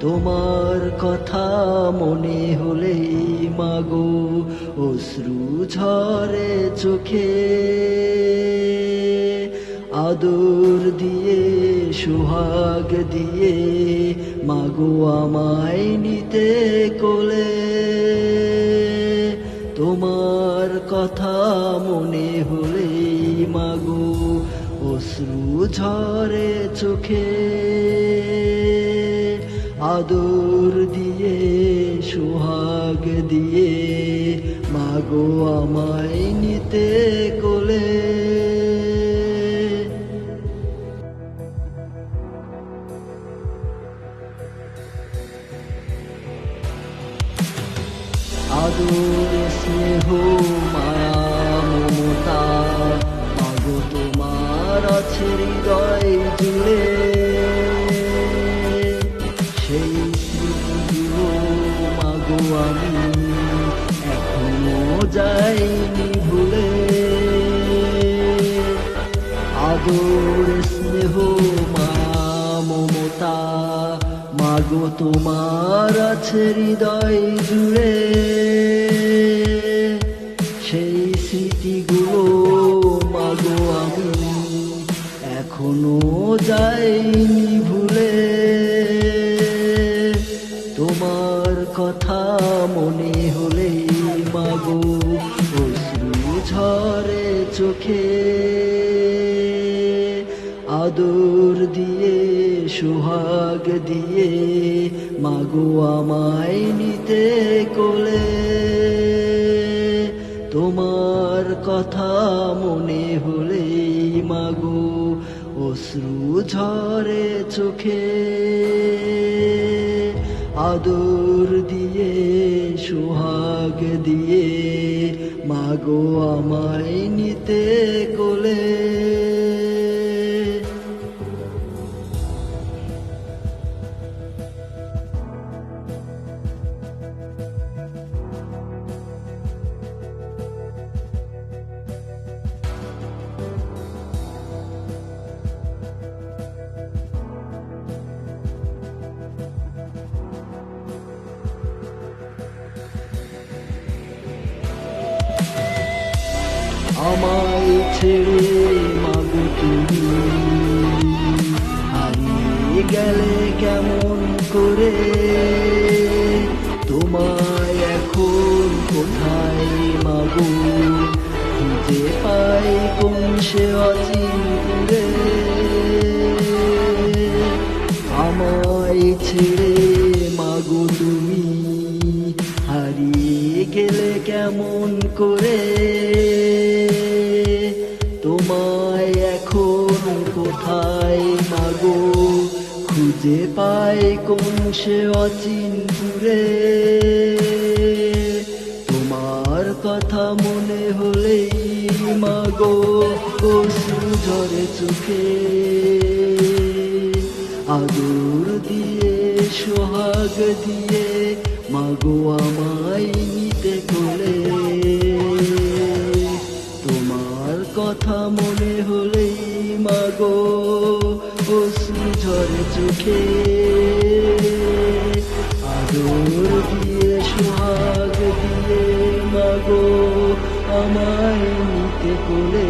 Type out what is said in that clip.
তোমার কথা মনে হলে মাগো, অশ্রু ঝরে চোখে। আদর দিয়ে, সোহাগ দিয়ে মাগো আমায় নিতে কোলে। তোমার কথা মনে হলে মাগো, অশ্রু ঝরে চোখে। আদর দিয়ে, সোহাগ দিয়ে, মাগো আমায় নিতে কোলে। আদর, স্নেহ, মায়া, মমতা, মাগো তোমার আছে হৃদয় জুড়ে। আমি এখনও যাইনি ভুলে আদর স্নেহ মায়া মমতা মাগো, তোমার আছে হৃদয় জুড়ে। সেই স্মৃতিগুলো, মাগো, আমি এখনও যাইনি ভুলে। কথা মনে হলে মাগো, অশ্রু ঝরে চোখে। আদর দিয়ে, সোহাগ দিয়ে মাগো আমায় নিতে কোলে। তোমার কথা মনে হলে মাগো, অশ্রু ঝরে চোখে। আদর দিয়ে সোহাগ দিয়ে মাগো আমায় নিতে কোলে আমায় ছেড়ে মাগো তুমি। হারিয়ে গেলে কেমন করে? তোমায় এখন কোথায় মাগো? খুঁজে পাই কোন সে অচিন্তুরে আমায় ছেড়ে মাগো তুমি। হারিয়ে গেলে কেমন করে? তোমায় এখন কোথায় মাগো? খুঁজে পাই কোন সে অচিন্তুরে তোমার কথা মনে হলেই মাগো অশ্রু ঝরে চোখে। আদর দিয়ে, সোহাগ দিয়ে, মাগো আমায় নিতে ঝরে চোখে আদর দিয়ে সোহাগ দিয়ে মাগো আমায় নিতে কোলে